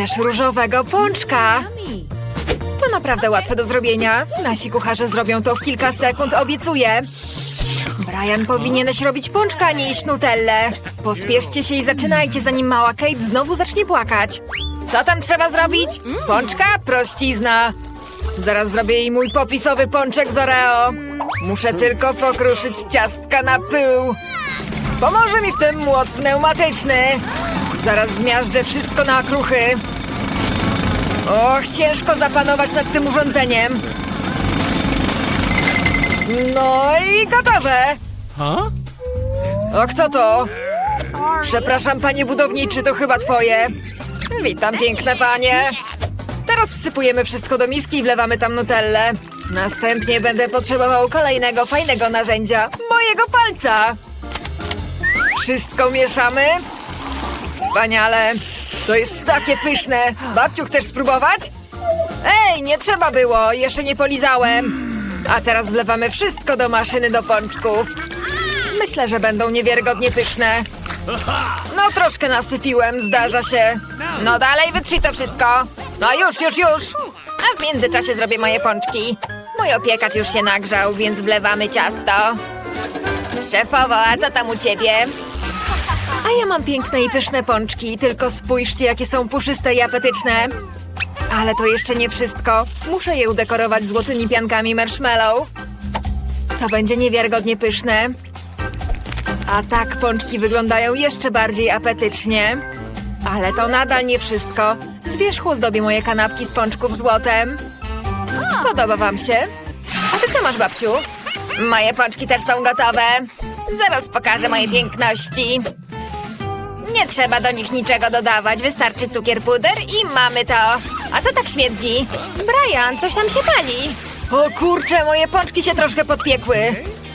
Chcesz różowego pączka? To naprawdę łatwe do zrobienia. Nasi kucharze zrobią to w kilka sekund, obiecuję. Brian, powinieneś robić pączka, a nie jeść nutellę. Pospieszcie się i zaczynajcie, zanim mała Kate znowu zacznie płakać. Co tam trzeba zrobić? Pączka? Prościzna. Zaraz zrobię jej mój popisowy pączek z Oreo. Muszę tylko pokruszyć ciastka na pył. Pomoże mi w tym młot pneumatyczny. Zaraz zmiażdżę wszystko na kruchy. Och, ciężko zapanować nad tym urządzeniem. No i gotowe. O, kto to? Przepraszam, panie budowniczy, to chyba twoje. Witam, piękne panie. Teraz wsypujemy wszystko do miski i wlewamy tam nutellę. Następnie będę potrzebował kolejnego fajnego narzędzia. Mojego palca. Wszystko mieszamy. Wspaniale. To jest takie pyszne. Babciu, chcesz spróbować? Ej, nie trzeba było. Jeszcze nie polizałem. A teraz wlewamy wszystko do maszyny do pączków. Myślę, że będą niewiarygodnie pyszne. No, troszkę nasypiłem, zdarza się. No dalej, wytrzyj to wszystko. No już, już, już. A w międzyczasie zrobię moje pączki. Mój opiekacz już się nagrzał, więc wlewamy ciasto. Szefowo, a co tam u ciebie? A ja mam piękne i pyszne pączki, tylko spójrzcie, jakie są puszyste i apetyczne. Ale to jeszcze nie wszystko. Muszę je udekorować złotymi piankami marshmallow. To będzie niewiarygodnie pyszne. A tak pączki wyglądają jeszcze bardziej apetycznie. Ale to nadal nie wszystko. Z wierzchu zdobię moje kanapki z pączków złotem. Podoba wam się? A ty co masz, babciu? Moje pączki też są gotowe. Zaraz pokażę moje piękności. Nie trzeba do nich niczego dodawać, wystarczy cukier puder i mamy to. A co tak śmierdzi? Brian, coś tam się pali. O kurczę, moje pączki się troszkę podpiekły.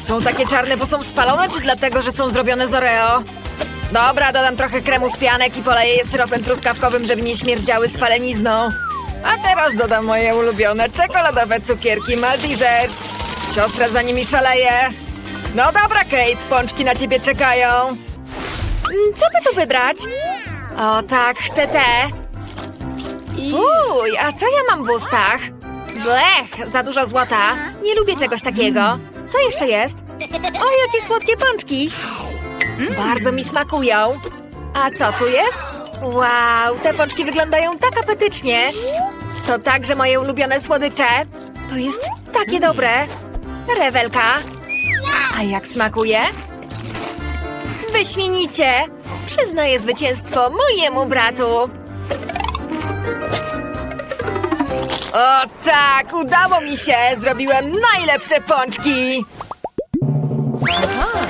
Są takie czarne, bo są spalone, czy dlatego, że są zrobione z Oreo? Dobra, dodam trochę kremu z pianek i poleję je syropem truskawkowym, żeby nie śmierdziały spalenizną. A teraz dodam moje ulubione czekoladowe cukierki Maltesers. Siostra za nimi szaleje. No dobra, Kate, pączki na ciebie czekają. Mm, Co by tu wybrać? O tak, chcę te. Uj, a co ja mam w ustach? Blech, za dużo złota. Nie lubię czegoś takiego. Co jeszcze jest? O, jakie słodkie pączki. Bardzo mi smakują. A co tu jest? Wow, te pączki wyglądają tak apetycznie. To także moje ulubione słodycze. To jest takie dobre. Rewelka. A jak smakuje? Wyśmienicie! Przyznaję zwycięstwo mojemu bratu. O tak, udało mi się! Zrobiłem najlepsze pączki!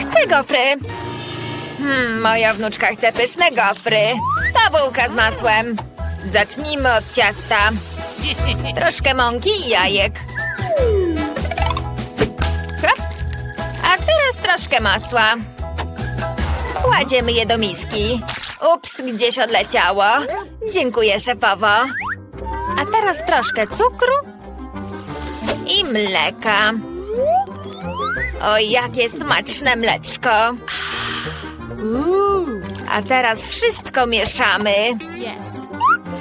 Chcę gofry! Hmm, moja wnuczka chce pyszne gofry. To bułka z masłem. Zacznijmy od ciasta. Troszkę mąki i jajek. A teraz troszkę masła. Kładziemy je do miski. Ups, gdzieś odleciało. Dziękuję, szefowo. A teraz troszkę cukru i mleka. O, jakie smaczne mleczko. A teraz wszystko mieszamy.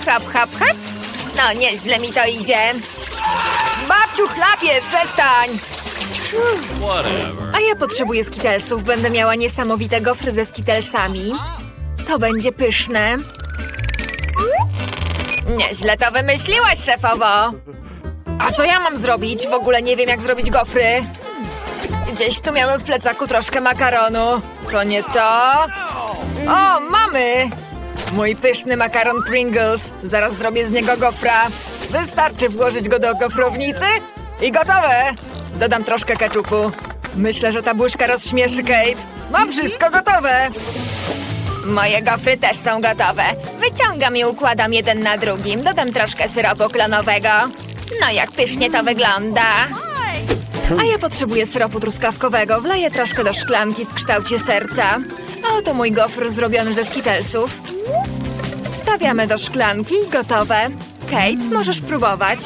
Hop, hop, hop. No, nieźle mi to idzie. Babciu, chlapiesz, przestań! A ja potrzebuję skitelsów. Będę miała niesamowite gofry ze skitelsami. To będzie pyszne. Nieźle to wymyśliłaś, szefowo. A co ja mam zrobić? W ogóle nie wiem, jak zrobić gofry. Gdzieś tu miałem w plecaku troszkę makaronu. To nie to. O, mamy! Mój pyszny makaron Pringles. Zaraz zrobię z niego gofra. Wystarczy włożyć go do gofrownicy i gotowe. Dodam troszkę keczupu. Myślę, że ta buźka rozśmieszy Kate. Mam wszystko gotowe. Moje gofry też są gotowe. Wyciągam i układam jeden na drugim. Dodam troszkę syropu klonowego. No jak pysznie to wygląda. A ja potrzebuję syropu truskawkowego. Wleję troszkę do szklanki w kształcie serca. A oto mój gofr zrobiony ze skitelsów. Wstawiamy do szklanki. Gotowe. Kate, możesz próbować.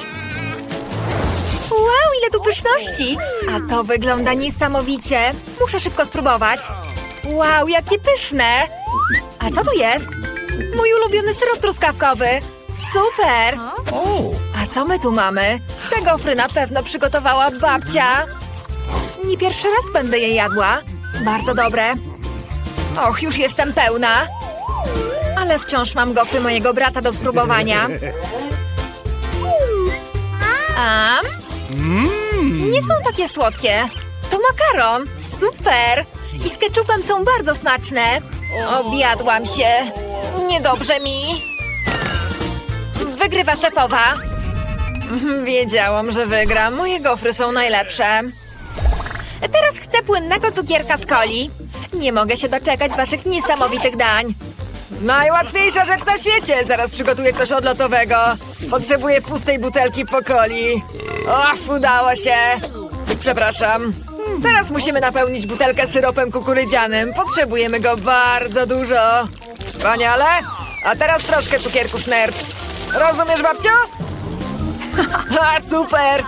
Wow, ile tu pyszności! A to wygląda niesamowicie. Muszę szybko spróbować. Wow, jakie pyszne! A co tu jest? Mój ulubiony syrop truskawkowy. Super! A co my tu mamy? Te gofry na pewno przygotowała babcia. Nie pierwszy raz będę je jadła. Bardzo dobre. Och, już jestem pełna. Ale wciąż mam gofry mojego brata do spróbowania. A? Nie są takie słodkie. To makaron. Super. I z keczupem są bardzo smaczne. Objadłam się. Niedobrze mi. Wygrywa szefowa. Mhm, Wiedziałam, że wygram. Moje gofry są najlepsze. Teraz chcę płynnego cukierka z coli. Nie mogę się doczekać waszych niesamowitych dań. Najłatwiejsza rzecz na świecie! Zaraz przygotuję coś odlotowego. Potrzebuję pustej butelki po coli. Och, udało się! Przepraszam. Teraz musimy napełnić butelkę syropem kukurydzianym. Potrzebujemy go bardzo dużo. Wspaniale! A teraz troszkę cukierków nerds. Rozumiesz, babciu? Ha, super!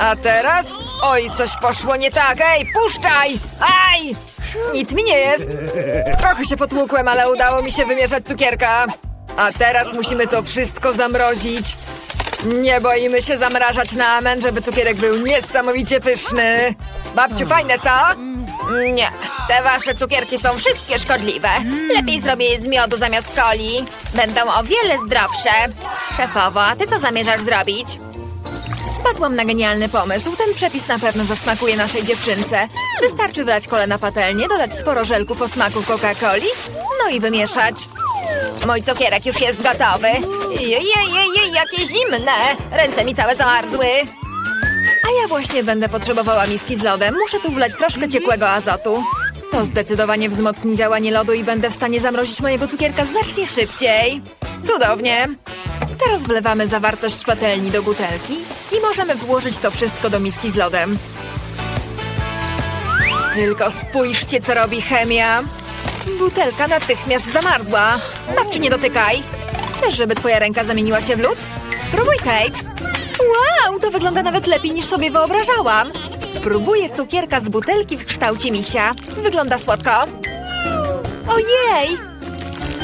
A teraz? Oj, coś poszło nie tak. Ej, puszczaj! Aj! Nic mi nie jest. Trochę się potłukłem, ale udało mi się wymieszać cukierka. A teraz musimy to wszystko zamrozić. Nie boimy się zamrażać na amen, żeby cukierek był niesamowicie pyszny. Babciu, fajne, co? Nie, te wasze cukierki są wszystkie szkodliwe. Lepiej zrobię je z miodu zamiast coli. Będą o wiele zdrowsze. Szefowo, a ty co zamierzasz zrobić? Wpadłam na genialny pomysł. Ten przepis na pewno zasmakuje naszej dziewczynce. Wystarczy wlać kole na patelnię, dodać sporo żelków o smaku Coca-Coli, no i wymieszać. Mój cukierek już jest gotowy. Jej, jej, jej, jej, jakie zimne! Ręce mi całe zamarzły. A ja właśnie będę potrzebowała miski z lodem. Muszę tu wlać troszkę ciekłego azotu. To zdecydowanie wzmocni działanie lodu i będę w stanie zamrozić mojego cukierka znacznie szybciej. Cudownie! Teraz wlewamy zawartość patelni do butelki i możemy włożyć to wszystko do miski z lodem. Tylko spójrzcie, co robi chemia. Butelka natychmiast zamarzła. Babciu, nie dotykaj. Chcesz, żeby twoja ręka zamieniła się w lód? Próbuj, Kate. Wow, to wygląda nawet lepiej niż sobie wyobrażałam. Spróbuję cukierka z butelki w kształcie misia. Wygląda słodko. Ojej!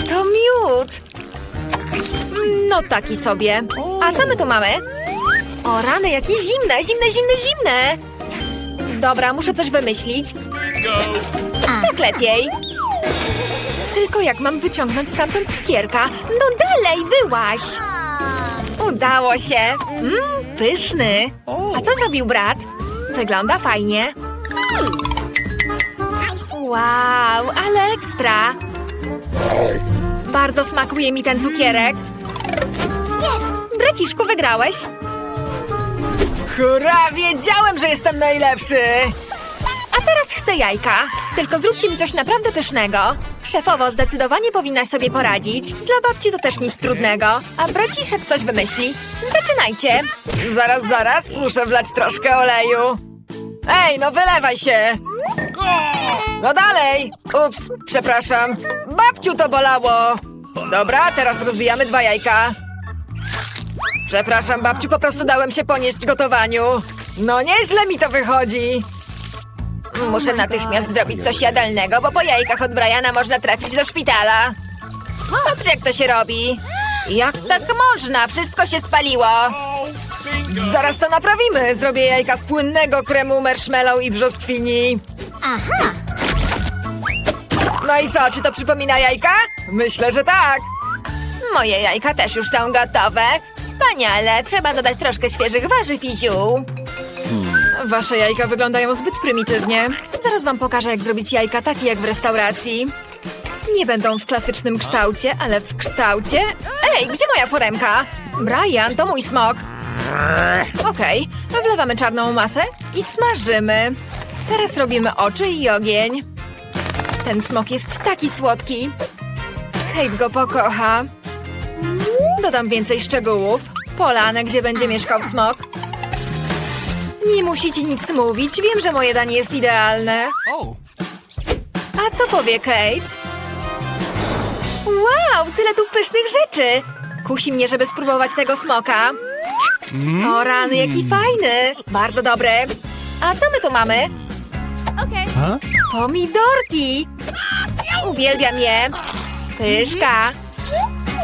To miód! No taki sobie. A co my tu mamy? O rany, jakie zimne, zimne, zimne, zimne! Dobra, muszę coś wymyślić. Tak lepiej. Tylko jak mam wyciągnąć stamtąd cukierka? No dalej, wyłaś! Udało się. Mmm, pyszny. A co zrobił brat? Wygląda fajnie. Wow, ale ekstra. Bardzo smakuje mi ten cukierek. Braciszku, wygrałeś. Hurra, wiedziałem, że jestem najlepszy. A teraz chcę jajka. Tylko zróbcie mi coś naprawdę pysznego. Szefowo, zdecydowanie powinnaś sobie poradzić. Dla babci to też nic trudnego. A braciszek coś wymyśli. Zaczynajcie. Zaraz, zaraz. Muszę wlać troszkę oleju. Ej, no wylewaj się. No dalej. Ups, przepraszam. Babciu to bolało. Dobra, teraz rozbijamy dwa jajka. Przepraszam, babciu, po prostu dałem się ponieść gotowaniu. No nieźle mi to wychodzi. Muszę natychmiast zrobić coś jadalnego, bo po jajkach od Briana można trafić do szpitala. Patrz, jak to się robi. Jak tak można? Wszystko się spaliło. Zaraz to naprawimy. Zrobię jajka z płynnego kremu marshmallow i brzoskwini. No i co, czy to przypomina jajka? Myślę, że tak. Moje jajka też już są gotowe. Wspaniale, trzeba dodać troszkę świeżych warzyw i ziół. Wasze jajka wyglądają zbyt prymitywnie. Zaraz wam pokażę, jak zrobić jajka takie jak w restauracji. Nie będą w klasycznym kształcie, ale w kształcie... Ej, gdzie moja foremka? Brian, to mój smok. Okej, wlewamy czarną masę i smażymy. Teraz robimy oczy i ogień. Ten smok jest taki słodki. Kate go pokocha. Dodam więcej szczegółów. Polanę, gdzie będzie mieszkał smok. Nie musicie nic mówić. Wiem, że moje danie jest idealne. A co powie Kate? Wow, tyle tu pysznych rzeczy! Kusi mnie, żeby spróbować tego smoka. O rany, jaki fajny! Bardzo dobry. A co my tu mamy? Pomidorki! Uwielbiam je. Pyszka.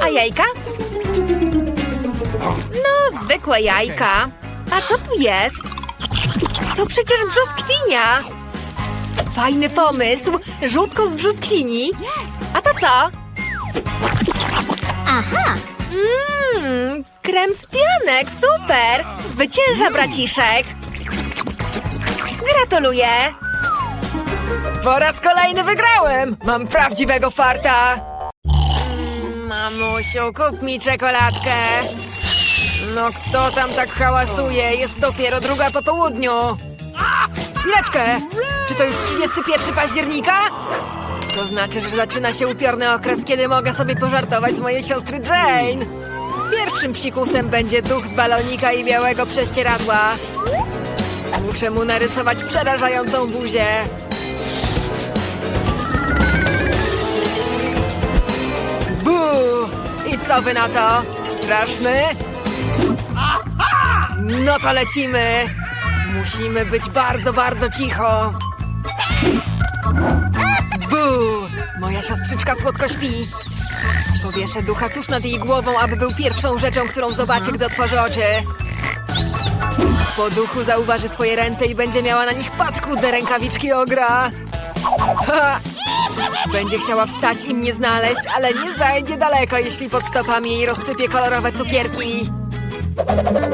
A jajka? No, zwykłe jajka. A co tu jest? To przecież brzoskwinia. Fajny pomysł. Żółtko z brzoskwini. A to co? Aha! Mmm, krem z pianek, super! Zwycięża braciszek! Gratuluję! Po raz kolejny wygrałem! Mam prawdziwego farta! Mm, Mamusiu, kup mi czekoladkę! No kto tam tak hałasuje? Jest dopiero druga po południu! Chwileczkę! Czy to już 31 października? To znaczy, że zaczyna się upiorny okres, kiedy mogę sobie pożartować z mojej siostry Jane. Pierwszym psikusem będzie duch z balonika i białego prześcieradła. Muszę mu narysować przerażającą buzię. Buu! I co wy na to? Straszny? No to lecimy! Musimy być bardzo, bardzo cicho. Moja siostrzyczka słodko śpi. Powieszę ducha tuż nad jej głową, aby był pierwszą rzeczą, którą zobaczy, gdy otworzy oczy. Po duchu zauważy swoje ręce i będzie miała na nich paskudne rękawiczki ogra. Ha! Będzie chciała wstać i mnie znaleźć, ale nie zajdzie daleko, jeśli pod stopami jej rozsypie kolorowe cukierki.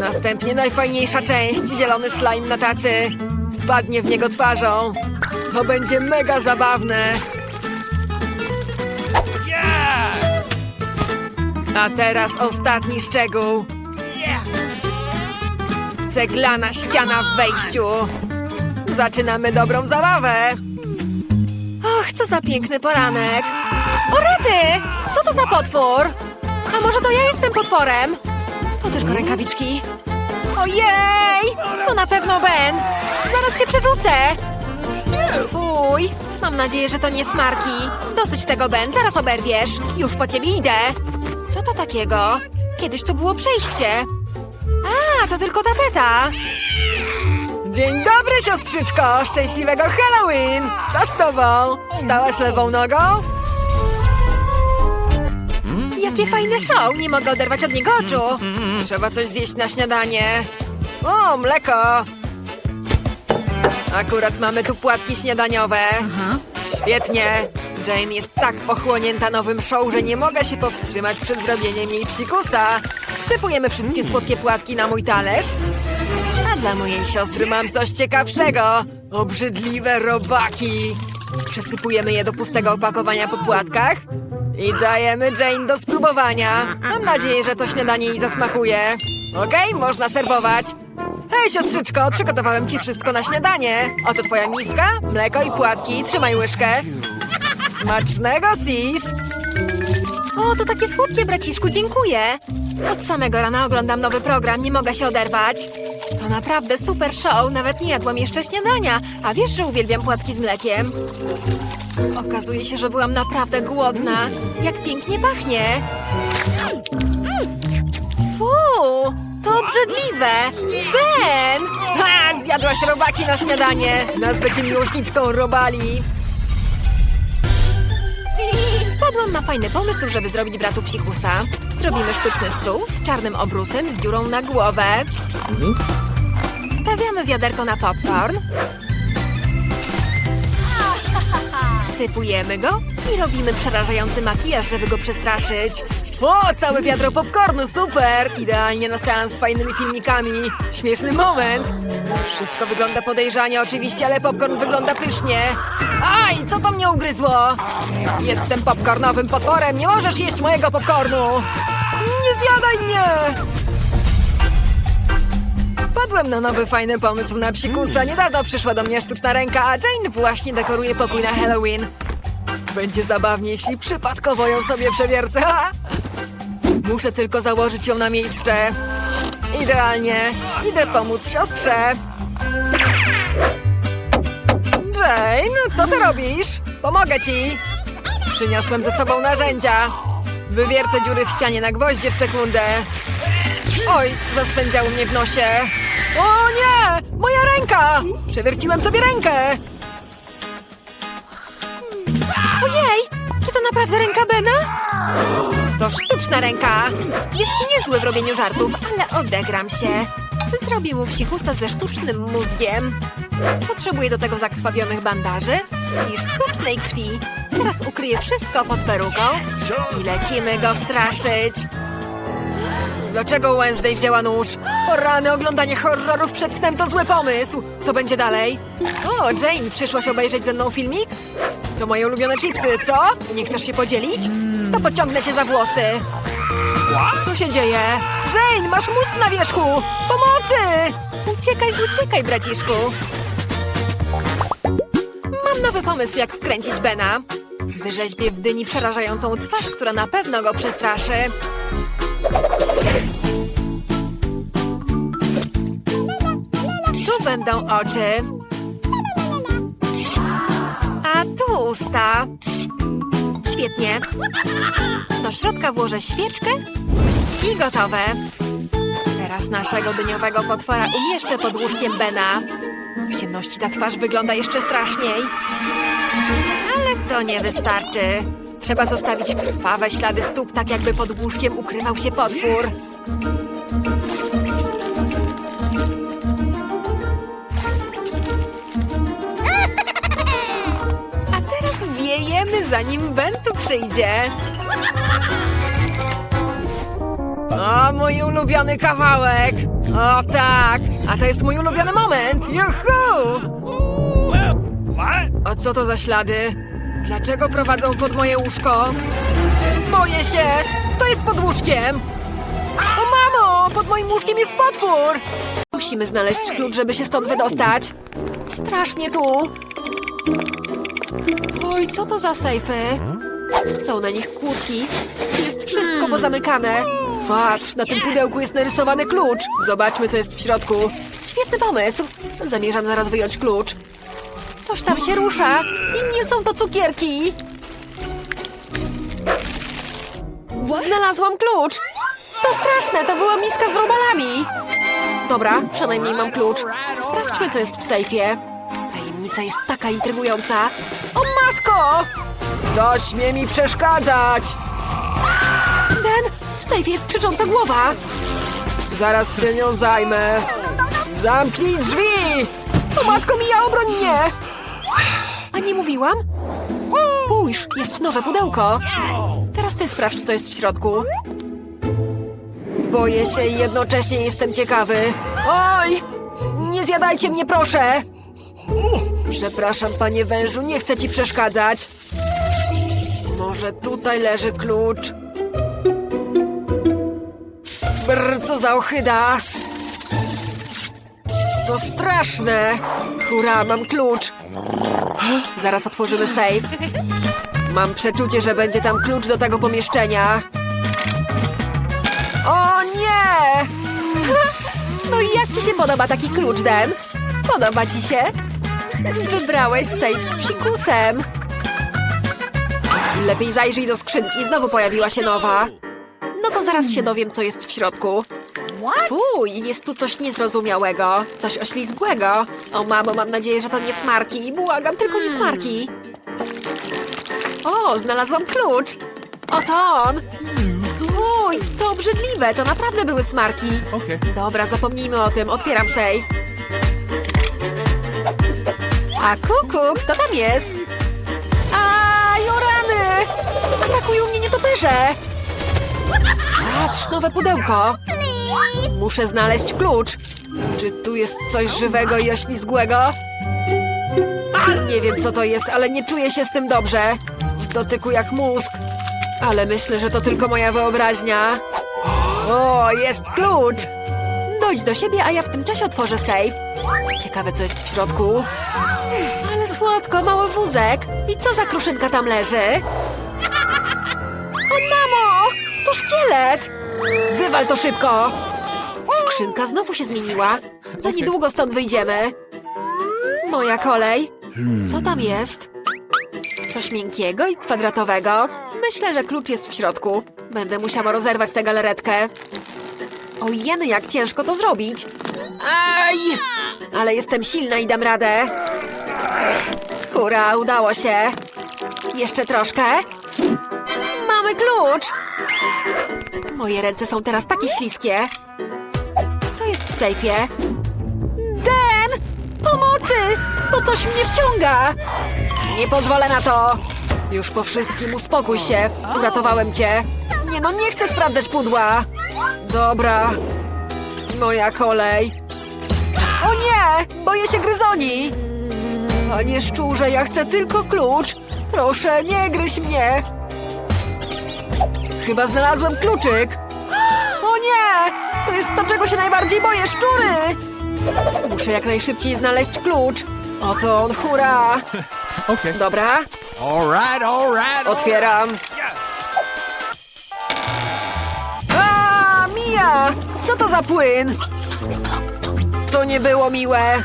Następnie najfajniejsza część, zielony slime na tacy. Spadnie w niego twarzą. To będzie mega zabawne. A teraz ostatni szczegół. Ceglana ściana w wejściu. Zaczynamy dobrą zabawę. Och, co za piękny poranek. O rety! Co to za potwór? A może to ja jestem potworem? To tylko rękawiczki. Ojej! To na pewno Ben. Zaraz się przewrócę. Fuj. Mam nadzieję, że to nie smarki. Dosyć tego, Ben. Zaraz oberwiesz. Już po ciebie idę. Co to takiego? Kiedyś tu było przejście. A, to tylko tapeta. Dzień dobry, siostrzyczko! Szczęśliwego Halloween! Co z tobą? Wstałaś lewą nogą? Jakie fajne show! Nie mogę oderwać od niego oczu! Trzeba coś zjeść na śniadanie. O, mleko! Akurat mamy tu płatki śniadaniowe. Świetnie! Jane jest tak pochłonięta nowym show, że nie mogę się powstrzymać przed zrobieniem jej psikusa. Wsypujemy wszystkie słodkie płatki na mój talerz. A dla mojej siostry mam coś ciekawszego. Obrzydliwe robaki. Przesypujemy je do pustego opakowania po płatkach. I dajemy Jane do spróbowania. Mam nadzieję, że to śniadanie jej zasmakuje. Okej, można serwować. Hej, siostrzyczko, przygotowałem ci wszystko na śniadanie. Oto twoja miska, mleko i płatki. Trzymaj łyżkę. Smacznego, sis! O, to takie słodkie, braciszku, dziękuję. Od samego rana oglądam nowy program, nie mogę się oderwać. To naprawdę super show, nawet nie jadłam jeszcze śniadania. A wiesz, że uwielbiam płatki z mlekiem? Okazuje się, że byłam naprawdę głodna. Jak pięknie pachnie. Fu, to obrzydliwe. Ben! Ha, zjadłaś robaki na śniadanie. Nazwę cię miłośniczką robali. Wpadłam na fajny pomysł, żeby zrobić bratu psikusa. Zrobimy sztuczny stół z czarnym obrusem z dziurą na głowę. Stawiamy wiaderko na popcorn. Wsypujemy go i robimy przerażający makijaż, żeby go przestraszyć. O, całe wiadro popcornu, super! Idealnie na seans z fajnymi filmikami. Śmieszny moment. Wszystko wygląda podejrzanie oczywiście, ale popcorn wygląda pysznie. Aj, co to mnie ugryzło? Jestem popcornowym potworem, nie możesz jeść mojego popcornu! Nie zjadaj mnie! Padłem na nowy fajny pomysł na psikusa. Niedawno przyszła do mnie sztuczna ręka, a Jane właśnie dekoruje pokój na Halloween. Będzie zabawnie, jeśli przypadkowo ją sobie przewiercę. Muszę tylko założyć ją na miejsce. Idealnie. Idę pomóc siostrze. Jane, co ty robisz? Pomogę ci. Przyniosłem ze sobą narzędzia. Wywiercę dziury w ścianie na gwoździe w sekundę. Oj, zaswędziało mnie w nosie. O nie! Moja ręka! Przewierciłem sobie rękę! Naprawdę ręka Bena? To sztuczna ręka. Jest niezły w robieniu żartów, ale odegram się. Zrobię mu psikusa ze sztucznym mózgiem. Potrzebuję do tego zakrwawionych bandaży i sztucznej krwi. Teraz ukryję wszystko pod peruką i lecimy go straszyć. Dlaczego Wednesday wzięła nóż? O rany, oglądanie horrorów przed snem to zły pomysł. Co będzie dalej? O, Jane, przyszłaś obejrzeć ze mną filmik? To moje ulubione chipsy, co? Nie chcesz się podzielić? To pociągnę cię za włosy. Co się dzieje? Jane, masz mózg na wierzchu! Pomocy! Uciekaj, uciekaj, braciszku. Mam nowy pomysł, jak wkręcić Bena. Wyrzeźbię w dyni przerażającą twarz, która na pewno go przestraszy. Tu będą oczy. Usta. Świetnie. Do środka włożę świeczkę i gotowe. Teraz naszego dyniowego potwora umieszczę pod łóżkiem Bena. W ciemności ta twarz wygląda jeszcze straszniej. Ale to nie wystarczy. Trzeba zostawić krwawe ślady stóp, tak jakby pod łóżkiem ukrywał się potwór. Zanim Ben tu przyjdzie. O, mój ulubiony kawałek! O tak! A to jest mój ulubiony moment! Juhu! A co to za ślady? Dlaczego prowadzą pod moje łóżko? Boję się! Kto jest pod łóżkiem? O mamo! Pod moim łóżkiem jest potwór! Musimy znaleźć klucz, żeby się stąd wydostać. Strasznie tu. Oj, co to za sejfy? Są na nich kłódki. Jest wszystko pozamykane. Patrz, na tym pudełku jest narysowany klucz. Zobaczmy, co jest w środku. Świetny pomysł. Zamierzam zaraz wyjąć klucz. Coś tam się rusza. I nie są to cukierki. Znalazłam klucz. To straszne, to była miska z robalami. Dobra, przynajmniej mam klucz. Sprawdźmy, co jest w sejfie. Tajemnica jest taka intrygująca. O matko! To śmie mi przeszkadzać! Ben, w sejfie jest krzycząca głowa. Zaraz się nią zajmę. Zamknij drzwi! O matko mija, obroń mnie! A nie mówiłam? Spójrz, jest nowe pudełko. Teraz ty sprawdź, co jest w środku. Boję się i jednocześnie jestem ciekawy. Oj! Nie zjadajcie mnie, proszę! Przepraszam, panie wężu, nie chcę ci przeszkadzać. Może tutaj leży klucz. Brr, co za ochyda! To straszne! Hurra, mam klucz! Zaraz otworzymy safe. Mam przeczucie, że będzie tam klucz do tego pomieszczenia. O nie! No i jak ci się podoba taki klucz, Den? Podoba ci się? Wybrałeś safe z psikusem. Lepiej zajrzyj do skrzynki, znowu pojawiła się nowa. No to zaraz się dowiem, co jest w środku. Fuj, jest tu coś niezrozumiałego, coś oślizgłego. O mamo, mam nadzieję, że to nie smarki. Błagam, tylko nie smarki. O, znalazłam klucz. Oto on. Fuj, to obrzydliwe, to naprawdę były smarki. Dobra, zapomnijmy o tym, otwieram safe. A kuku, kto tam jest? Aj, o rany! Atakują mnie nietoperze! Patrz, nowe pudełko. Muszę znaleźć klucz. Czy tu jest coś żywego i oślizgłego? Nie wiem, co to jest, ale nie czuję się z tym dobrze. W dotyku jak mózg. Ale myślę, że to tylko moja wyobraźnia. O, jest klucz! Dojdź do siebie, a ja w tym czasie otworzę safe. Ciekawe, co jest w środku. Ale słodko, mały wózek. I co za kruszynka tam leży? O, mamo! To szkielet! Wywal to szybko! Skrzynka znowu się zmieniła. Za niedługo stąd wyjdziemy. Moja kolej. Co tam jest? Coś miękkiego i kwadratowego. Myślę, że klucz jest w środku. Będę musiała rozerwać tę galaretkę. O jeny, jak ciężko to zrobić. Aj! Ale jestem silna i dam radę. Hurra, udało się. Jeszcze troszkę. mamy klucz! Moje ręce są teraz takie śliskie. Co jest w sejfie? Den! Pomocy! To coś mnie wciąga! Nie pozwolę na to! Już po wszystkim uspokój się. Uratowałem cię. Nie no, nie chcę sprawdzać pudła. Dobra. Moja kolej. Nie! Boję się gryzoni! Panie szczurze, ja chcę tylko klucz. Proszę, nie gryź mnie. Chyba znalazłem kluczyk. O nie! To jest to, czego się najbardziej boję, szczury! Muszę jak najszybciej znaleźć klucz. Oto on, hurra! Okay. Dobra, All right, all right. all otwieram. A, Mia! Co to za płyn? To nie było miłe.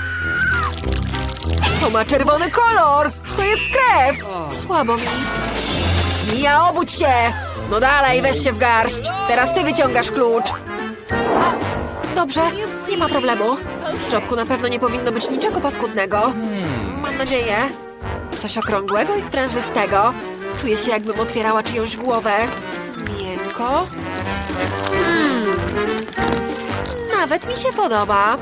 To ma czerwony kolor. To jest krew. Słabo mi. Mia, obudź się. No dalej, weź się w garść. Teraz ty wyciągasz klucz. Dobrze, nie ma problemu. W środku na pewno nie powinno być niczego paskudnego. Mam nadzieję. Coś okrągłego i sprężystego. Czuję się, jakbym otwierała czyjąś głowę. Miękko. Mm. Nawet mi się podoba.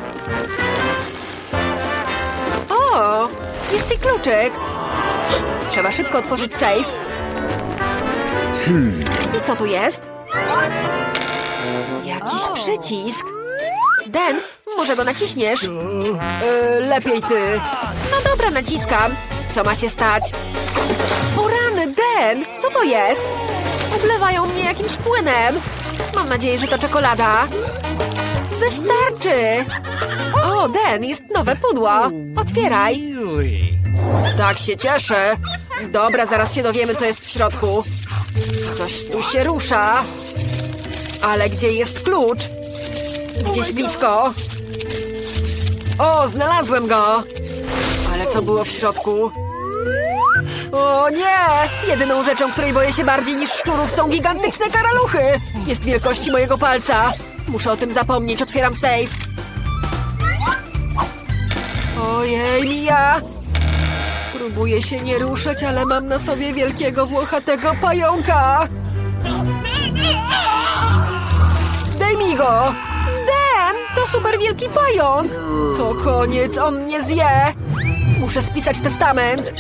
O, jest i kluczyk. Trzeba szybko otworzyć safe. I co tu jest? Jakiś przycisk. Den, może go naciśniesz? Yy, lepiej ty. No dobra, naciskam. Co ma się stać? O rany, Den! Co to jest? Oblewają mnie jakimś płynem. Mam nadzieję, że to czekolada. Wystarczy! O, Den, jest nowe pudło. Otwieraj. Tak się cieszę. Dobra, zaraz się dowiemy, co jest w środku. Coś tu się rusza. Ale gdzie jest klucz? Gdzieś blisko. O, znalazłem go. Ale co było w środku? O nie! Jedyną rzeczą, której boję się bardziej niż szczurów są gigantyczne karaluchy. Jest wielkości mojego palca. Muszę o tym zapomnieć. Otwieram safe. Ojej, Mija! Próbuję się nie ruszać, ale mam na sobie wielkiego włochatego pająka. Zdejmij go! Den! To super wielki pająk! To koniec, on mnie zje! Muszę spisać testament.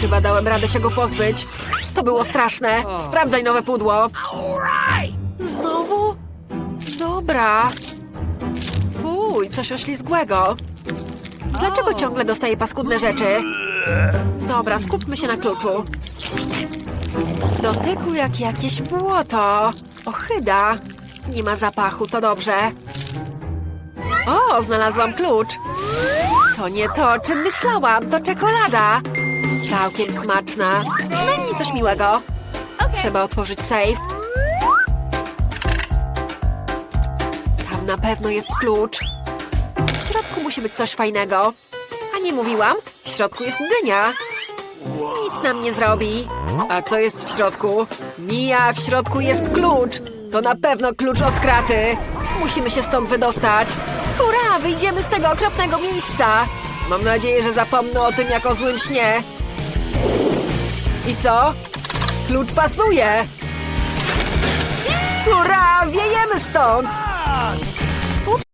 Chyba dałem radę się go pozbyć. To było straszne. Sprawdzaj nowe pudło. Znowu? Dobra. Uj, coś oślizgłego. Dlaczego ciągle dostaję paskudne rzeczy? Dobra, skupmy się na kluczu. Dotyku jak jakieś błoto. Ochyda. Nie ma zapachu, to dobrze. O, znalazłam klucz. To nie to, o czym myślałam. To czekolada. Całkiem smaczna. Przynajmniej coś miłego. Trzeba otworzyć safe. Na pewno jest klucz. W środku musi być coś fajnego. A nie mówiłam? W środku jest dynia. Nic nam nie zrobi. A co jest w środku? Mija, w środku jest klucz. To na pewno klucz od kraty. Musimy się stąd wydostać. Hurra, wyjdziemy z tego okropnego miejsca. Mam nadzieję, że zapomnę o tym jak o złym śnie. I co? Klucz pasuje. Hurra, wiejemy stąd.